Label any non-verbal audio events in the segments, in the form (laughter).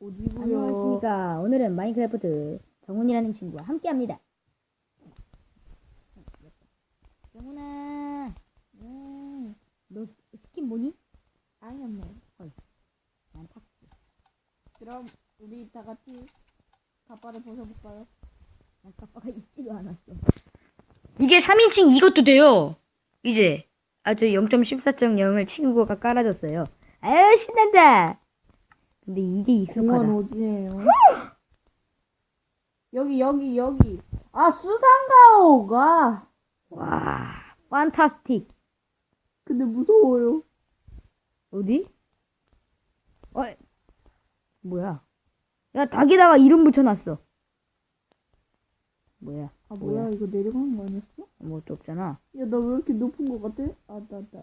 어디고요? 안녕하십니까. 오늘은 마인크래프트 정훈이라는 친구와 함께 합니다. 정훈아, 음, 너 스- 스킨 뭐니? 아니었네. 난 탁. 그럼 우리 다 같이 가빠를 벗어볼까요? 난 까빠가 있지도 않았어. 이게 3인칭 이것도 돼요. 이제 아주 0.14.0을 친구가 깔아줬어요. 아유 신난다. 근데 이게 익숙하다. 오지네요. (gasps) 여기 여기 여기. 아 수상가오가. 와, 판타스틱. 근데 무서워요. 어디? 어, 뭐야? 야, 닭에다가 이름 붙여놨어. 뭐야? 아 뭐야, 이거 내려가는 거 아니었어? 아무것도 없잖아. 야 나 왜 이렇게 높은 거 같아? 아나 나.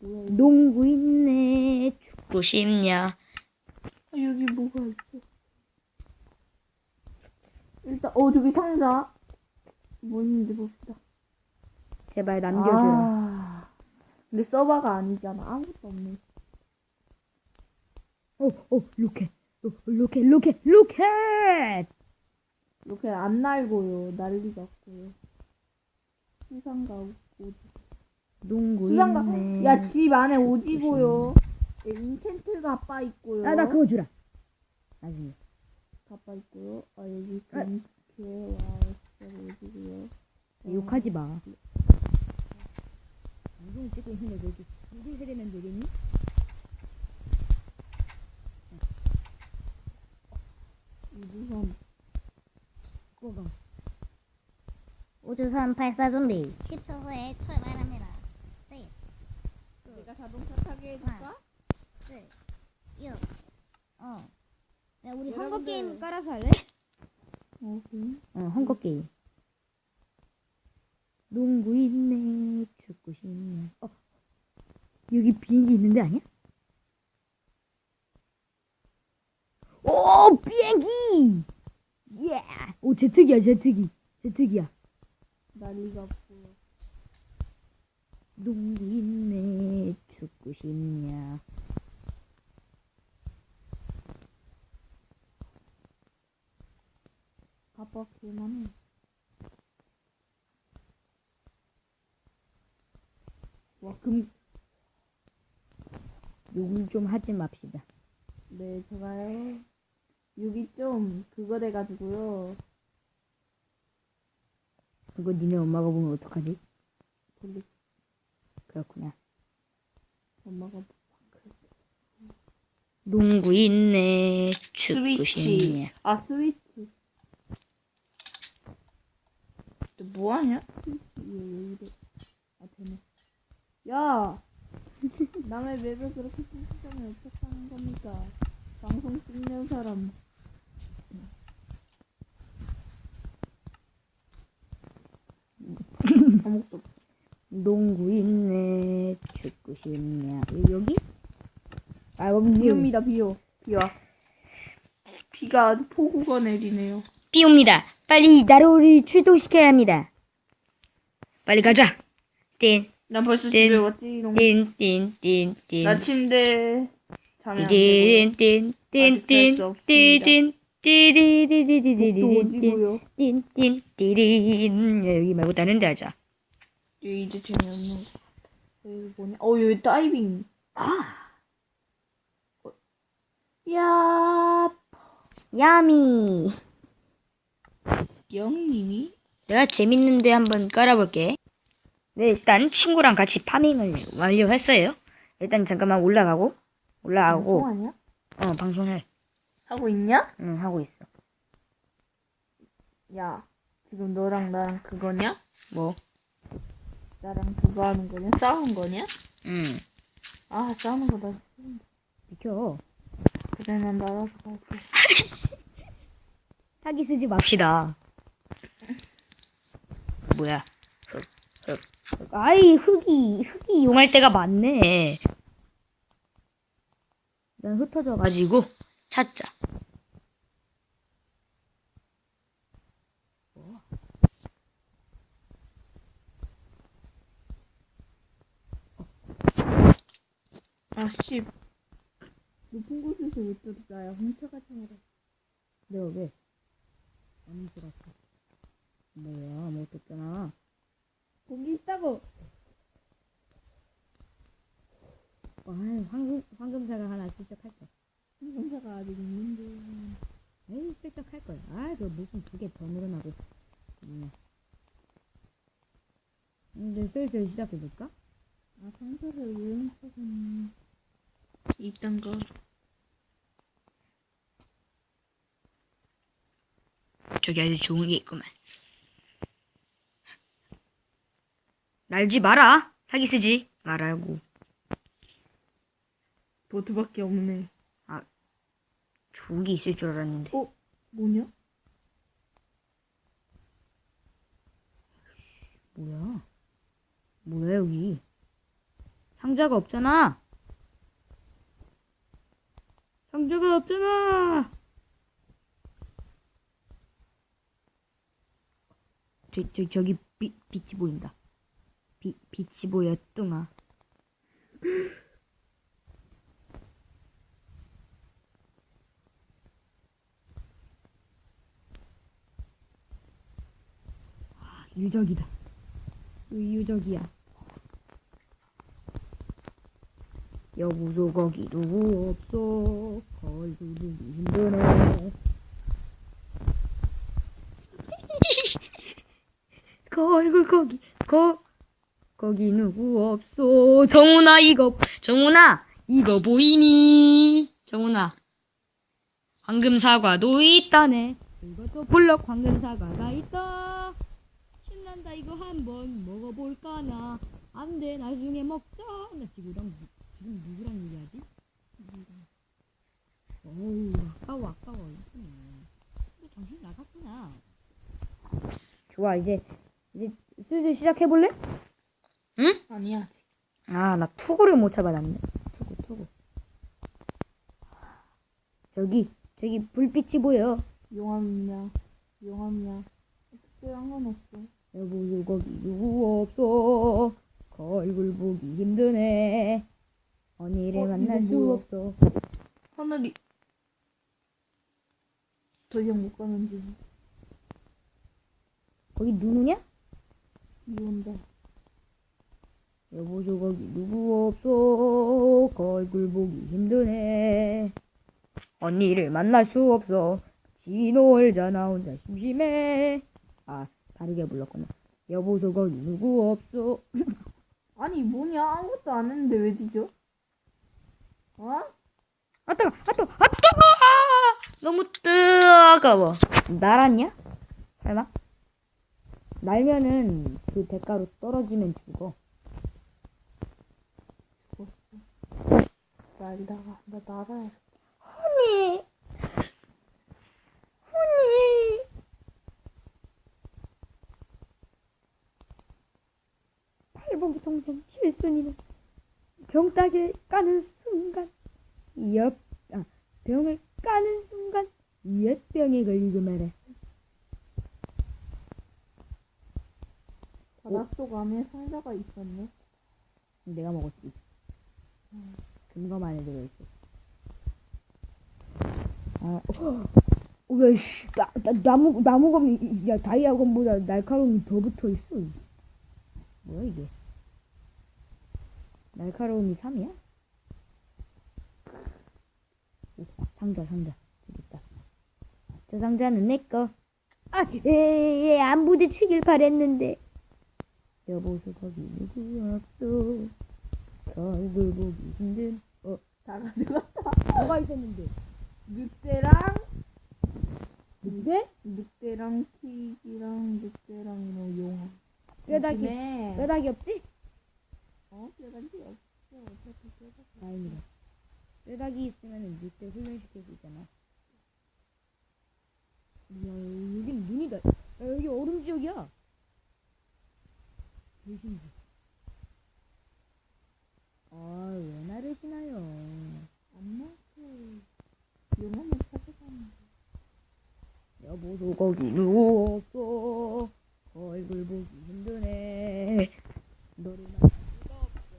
뭐야 이거? 농구 있네. 죽고 싶냐? 아, 여기 뭐가 있어? 일단 어 저기 상자. 뭐 있는지 봅시다. 제발 남겨주라. 아, 근데 서버가 아니잖아. 아무것도 없네. 어, 어, 로켓. 로, 로켓, 로켓, 로켓! 이렇게 안 날고요. 난리 같고요. 수상가 오지. 농구 수상가. 있네. 야, 집 안에 오지고요. 예, 인챈트 가 빠 있고요. 아, 나 그거 주라. 나중에. 가빠 있고요. 아, 여기 아. 이렇게 와, 오지고요. 욕하지 마. 방송 찍고 있는데 왜 이렇게 무슨 세대면 되겠니? 우주선. 꼬가. 우주선 발사 준비. 10초 후에 출발합니다. 네, 내가 자동차 타게 해줄까? 네, 6, 어. 야, 우리 여러분들. 헝거 게임 깔아서 할래? 어? 어, 헝거 게임. 농구 있네, 축구 싶네. 어, 여기 비행기 있는데 아니야? 오, 비행기! 예! 오, 제트기야, 제트기. 제트기야. 난리 같고요. 농구 있네, 축구 싶냐. 가빠 개만해. 와, 금, 욕을 좀 하지 맙시다. 네, 제가요. 여기 좀 그거 돼가지고요. 그거 니네 엄마가 보면 어떡하지? 돌리, 그렇구나. 엄마가 농구 있네, 축구. 싶냐. 아, 스위치. 너 뭐하냐? 스위치. 야! 남의 맵을 그렇게 신시하면 어떡하는 겁니까? 방송 찍는 사람. 아무것도 없어. 농구 있네, 축구 싶냐. 여- 여기? 아, 여기 비 옵니다, 비 오. 비와. 비가 폭우가 내리네요. 비 옵니다. 빨리 나로를 출동시켜야 합니다. 빨리 가자. 띵, 나 벌써 네. 집에 왔지, 이놈. 띵, 띵, 띵, 띵. 나 침대 자면 안 되고요. 띵, 띵, 띵, 아직 띵, 될수 띵, 띵, 복도 띠리리리리리리리, 오지고요. 띵, 띵, 띠린. 야, 여기 말고 다른 데 하자. 얘 이제 재미없는 거. 여기 뭐냐? 어, 여기 다이빙. 아, 어. 야, 야미. 영님이? 내가 재밌는데 한번 깔아볼게. 네, 일단 친구랑 같이 파밍을 완료했어요. 일단 잠깐만 올라가고, 올라가고, 통하냐? 어, 방송을, 하고 있냐? 응, 하고 있어. 야, 지금 너랑 나랑 그거냐? 뭐? 나랑 그거 하는 거냐? 싸우는 거냐? 응, 아, 싸우는 거다. 비켜. 그래, 난 나가서 갈게. 사기 쓰지 맙시다. 뭐야? 흑, 흑, 흑. 아이, 흙이, 흙이 이용할 때가 많네. 난 흩어져 가지고, 찾자. 아, 씨. 높은 곳에서 왜 떨어져요? 훔쳐가지 마라. 내가 왜? 안 들었어. 뭐야, 못했잖아. 거기 있다고. 아, 황금, 황금사가 하나 슬쩍 할 거야. 형사가 아직 있는데. 에이, 슬쩍 할 거야. 아, 그 무슨 두 개 더 늘어나고. 음. 이제 슬슬 시작해볼까? 아, 상사를 왜 훔쳐갔니? 이딴 거. 저기 아주 좋은 게 있구만. 날지 마라. 사기 쓰지 말라고. 보트밖에 없네. 좋은 게 있을 줄 알았는데. 어? 뭐냐? 뭐야? 뭐야 여기? 상자가 없잖아. 상자가 없잖아. 저, 저 저기 빛 빛이 보인다. 빛 빛이 보여 뚱아. 아, 유적이다. 유적이야. 여보소 거기 누구 없어 걸고 누기 힘드네 (laughs) 그 얼굴 거기 거 거기 누구 없어 정훈아 이거 정훈아 이거 보이니? 정훈아 황금 사과도 있다네. 이것도 블럭 황금 사과가 있다 신난다 이거 한번 먹어볼까나? 안돼 나중에 먹자. 나 누- 지금 누구랑 얘기하지? 어우 아까워 아까워. 너 정신 나갔구나. 좋아 이제 이제 슬슬 시작해볼래? 아니야. 아 나 투구를 못 잡아놨네 투구 투구 저기 저기 불빛이 보여 용암이냐? 용암이냐? 특별한 건 없어. 여보 거기 누구 없어 그 얼굴 보기 힘드네 언니를 어, 만날 수 뭐야? 없어 하늘이 더 이상 못 가는지 거기 눈 오냐? 비 온다. 여보 저 거기 누구 없어 그 얼굴 보기 힘드네 언니를 만날 수 없어 지놀자 나 혼자 심심해 아 다르게 불렀구나 여보 저 거기 누구 없어 (clears throat) 아니 뭐냐? 아무것도 안 했는데 왜 뒤져? 어? 아 뜨거 아 뜨거 아 뜨거 너무 뜨거워 날았냐? 설마? 날면은 그 대가로 떨어지면 죽어 날다가 나 날아야. 언니. 언니. 팔복이 동생 칠순이는 병따기를 까는 순간 옆, 아, 병을 까는 순간 옛병에 걸리고 말아 바닷속 안에 상자가 있었네. 내가 먹었지 근거만 들어있어 아, 어, 야, 씨, 나, 나, 나무, 나무검이, 야, 다이아검보다 날카로움이 더 붙어 있어. 뭐야, 이게? 날카로움이 3이야? 상자, 상자. 있다. 저 상자는 내 거. 아, 에, 에, 안 부딪히길 바랬는데. 여보소, 거기 누구 없어. 얼굴 보기 힘든. 어, 다 가져갔다. 뭐가 있었는데? 늑대랑 늑대? 늑대랑 튀기랑 늑대랑 뭐 용암. 뼈다귀. 네. 뼈다귀 없지? 어? 뼈다귀 없어. 어차피 뼈다귀. 다행이다. 뼈다귀 있으면 늑대 훈련시킬 수 있잖아. 야, 여긴 눈이다. 야, 여기 얼음 지역이야. 대신지. 아, 왜 나르시나요? 안 나고 용암을 찾아가는 누구 없어. 얼굴 보기 힘드네. 너를 만날 수가 없어.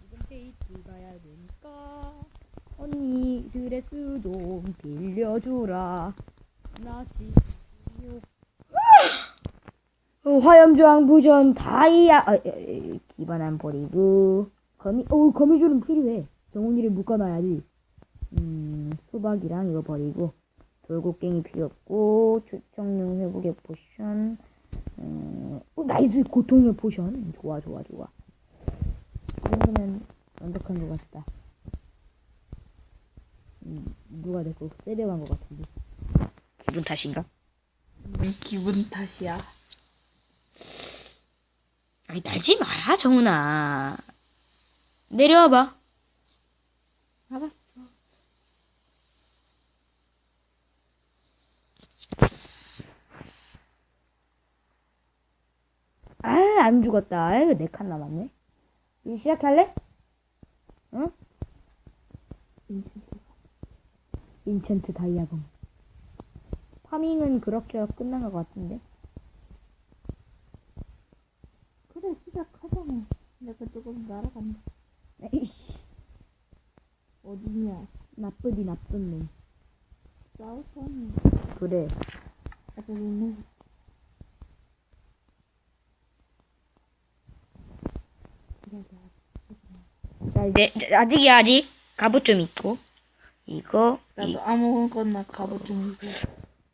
지금 데이트 가야 되니까. 드레스도 빌려주라. 나 지요. 어, 화염저항 부전 다이아 아, 기반안 버리고 거미 어 거미줄은 필요해. 정훈이를 묶어놔야지. 음 수박이랑 이거 버리고 돌고갱이 필요 없고 추청용 회복의 포션. 음, 어, 나이스 고통의 포션 좋아 좋아 좋아. 이 정도면 완벽한 것 같다. 음, 누가 내거 세려간 것 같은데. 기분 탓인가? 음, 기분 탓이야. 아니 날지 마라 정훈아. 내려와봐. 알았어. 아, 안 죽었다. 아유, 네칸 남았네. 이제 시작할래? 응? 인챈트 다이아봉. 파밍은 그렇게 끝난 것 같은데. 그래 시작하자고. 내가 조금 날아간다. 에이씨, 어디냐? 나쁘디 나쁜 놈. 그래. 이제 이제 아직이야 아직. 갑옷 좀 있고. 이거 이, 나도 아무거나 갑옷 좀 입고.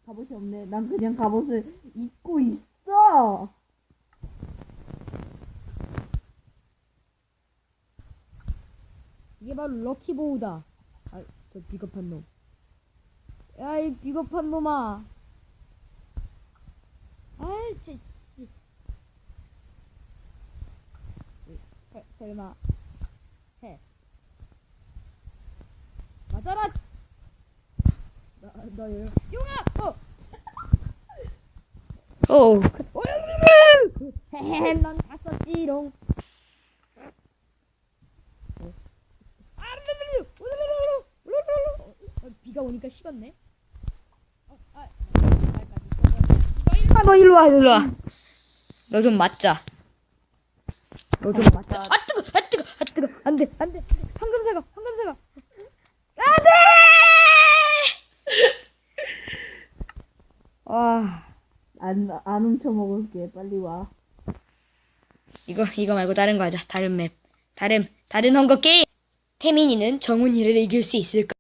갑옷이 없네. 난 그냥 갑옷을 입고 있어. 이게 바로 럭키보우다. 아, 저 비겁한 놈. 야, 이 비겁한 놈아. 아이, 쟤. 씨. 세, 설마. 해. 맞아라! 나, 나, 얘. 용아! 어! 어. 헤헤, 넌 갔었지롱. 어, 비가 오니까 식었네. 어, 아, 아, 너 일로 와, 일로 와. 너 좀 맞자. 너 좀 맞자. 아 뜨거, 아 뜨거, 아 뜨거. 안 돼, 안 돼. 황금새가, 황금새가. 안돼. 와, 안, 안 훔쳐 먹을게. 빨리 와. 이거 이거 말고 다른 거 하자. 다른 맵, 다른 다른 헝거 게임. 태민이는 정훈이를 이길 수 있을까?